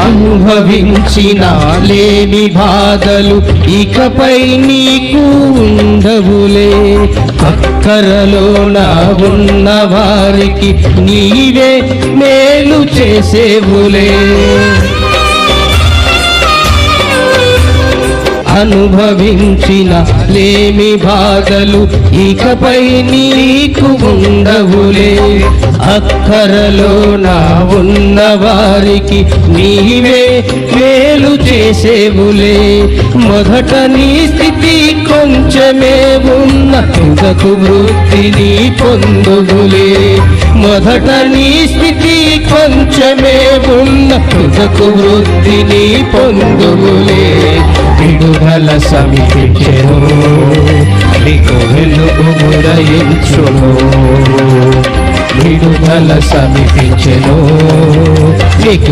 అనుభవించిన లేని బాధలు? ఇకపై నీకు ఉండవులే. అక్కరలో నా ఉన్న వారికి నీవే మేలు చేసేవులే. అనుభవించిన లేమి బాధలు ఇకపై నీకు ఉండవులే. అక్కరలో నా ఉన్న వారికి నీవే మేలు చేసేవులే. మొదట నీ స్థితి కొంచెమే ఉన్న తుదకు వృత్తిని పొందుగులే మొదట నీ స్థితి కొంచెమే ఉన్న తుదకు వృత్తిని పొందుగులే విడుదల సమీపించెను నీకు వెలుగు ఉదయించును విడుదల సమీపించెను నీకు